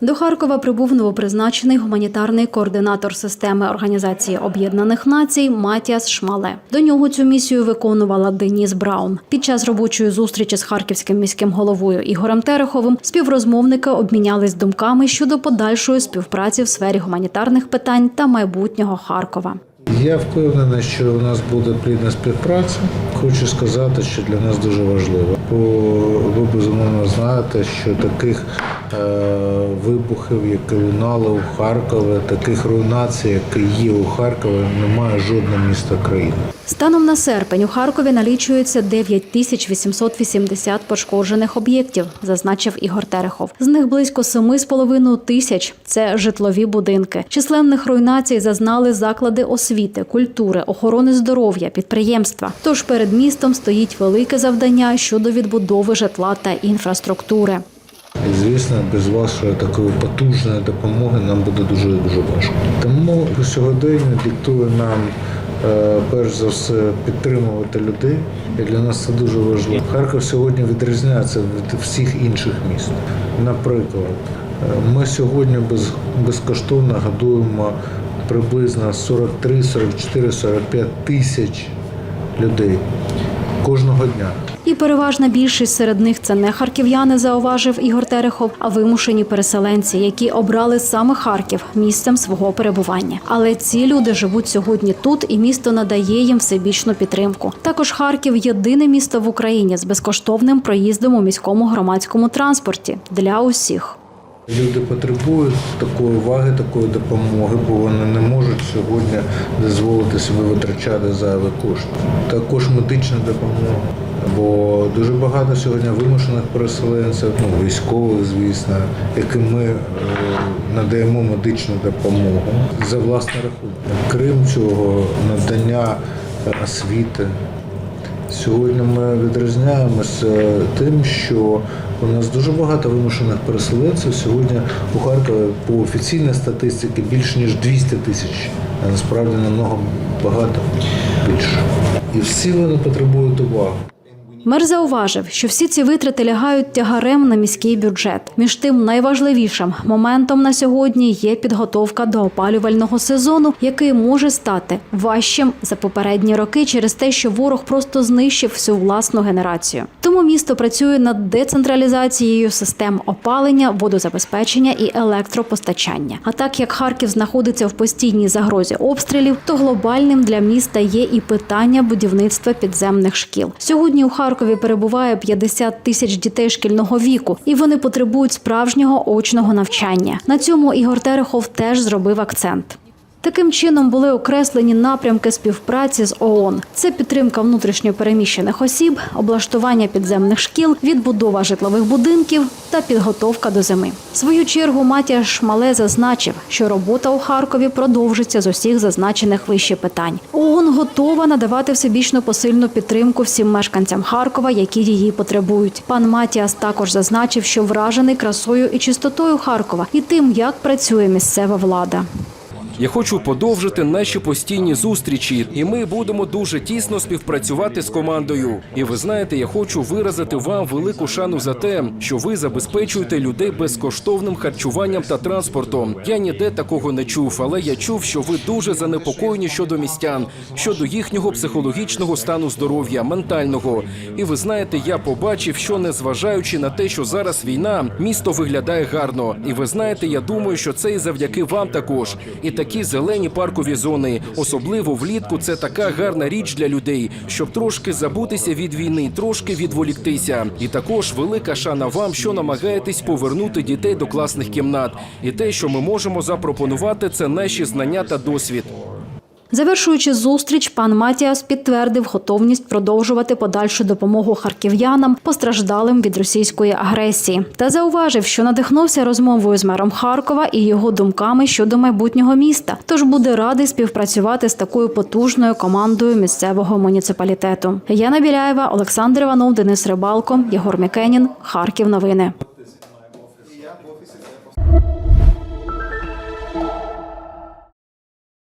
До Харкова прибув новопризначений гуманітарний координатор системи Організації Об'єднаних Націй Матіас Шмале. До нього цю місію виконувала Деніс Браун. Під час робочої зустрічі з харківським міським головою Ігорем Тереховим співрозмовники обмінялись думками щодо подальшої співпраці в сфері гуманітарних питань та майбутнього Харкова. Я впевнений, що у нас буде плідна співпраця. Хочу сказати, що для нас дуже важливо. Бо ви безумовно знаєте, що таких вибухів, які лунали у Харкові, таких руйнацій, які є у Харкові, немає жодного міста країни. Станом на серпень у Харкові налічується 9880 пошкоджених об'єктів, зазначив Ігор Терехов. З них близько 7,5 тисяч це житлові будинки. Численних руйнацій зазнали заклади освіти, культури, охорони здоров'я, підприємства. Тож перед містом стоїть велике завдання щодо відбудови житла та інфраструктури. І звісно, без вашої такої потужної допомоги нам буде дуже дуже важко. Тому сьогодення диктує нам е, перш за все підтримувати людей. І для нас це дуже важливо. Харків сьогодні відрізняється від всіх інших міст. Наприклад, е, ми сьогодні без, безкоштовно годуємо приблизно 43, 44, 45 тисяч людей кожного дня. І переважна більшість серед них це не харків'яни, зауважив Ігор Терехов, а вимушені переселенці, які обрали саме Харків місцем свого перебування. Але ці люди живуть сьогодні тут, і місто надає їм всебічну підтримку. Також Харків єдине місто в Україні з безкоштовним проїздом у міському громадському транспорті для усіх. Люди потребують такої уваги, такої допомоги, бо вони не можуть сьогодні дозволити собі витрачати зайві кошти. Також медична допомога. Бо дуже багато сьогодні вимушених переселенців, ну військових, звісно, яким ми е, надаємо медичну допомогу за власний рахунок. Крім цього, надання освіти. Сьогодні ми відрізняємося тим, що у нас дуже багато вимушених переселенців. Сьогодні у Харкові по офіційній статистиці більше ніж 200 тисяч, а насправді намного багато більше. І всі вони потребують уваги. Мер зауважив, що всі ці витрати лягають тягарем на міський бюджет. Між тим, найважливішим моментом на сьогодні є підготовка до опалювального сезону, який може стати важчим за попередні роки через те, що ворог просто знищив всю власну генерацію. Тому місто працює над децентралізацією систем опалення, водозабезпечення і електропостачання. А так як Харків знаходиться в постійній загрозі обстрілів, то глобальним для міста є і питання будівництва підземних шкіл. Сьогодні у Харкові перебуває 50 тисяч дітей шкільного віку, і вони потребують справжнього очного навчання. На цьому Ігор Терехов теж зробив акцент. Таким чином були окреслені напрямки співпраці з ООН. Це підтримка внутрішньопереміщених осіб, облаштування підземних шкіл, відбудова житлових будинків та підготовка до зими. В свою чергу Матія Шмале зазначив, що робота у Харкові продовжиться з усіх зазначених вище питань. ООН готова надавати всебічно посильну підтримку всім мешканцям Харкова, які її потребують. Пан Матіас також зазначив, що вражений красою і чистотою Харкова і тим, як працює місцева влада. Я хочу подовжити наші постійні зустрічі, і ми будемо дуже тісно співпрацювати з командою. І ви знаєте, я хочу виразити вам велику шану за те, що ви забезпечуєте людей безкоштовним харчуванням та транспортом. Я ніде такого не чув, але я чув, що ви дуже занепокоєні щодо містян, щодо їхнього психологічного стану здоров'я, ментального. І ви знаєте, я побачив, що незважаючи на те, що зараз війна, місто виглядає гарно. І ви знаєте, я думаю, що це і завдяки вам також. І такі зелені паркові зони, особливо влітку, це така гарна річ для людей, щоб трошки забутися від війни, трошки відволіктися. І також велика шана вам, що намагаєтесь повернути дітей до класних кімнат. І те, що ми можемо запропонувати, це наші знання та досвід. Завершуючи зустріч, пан Матіас підтвердив готовність продовжувати подальшу допомогу харків'янам, постраждалим від російської агресії, та зауважив, що надихнувся розмовою з мером Харкова і його думками щодо майбутнього міста. Тож буде радий співпрацювати з такою потужною командою місцевого муніципалітету. Яна Біляєва, Олександр Іванов, Денис Рибалко, Єгор Мікенін, Харків. Новини.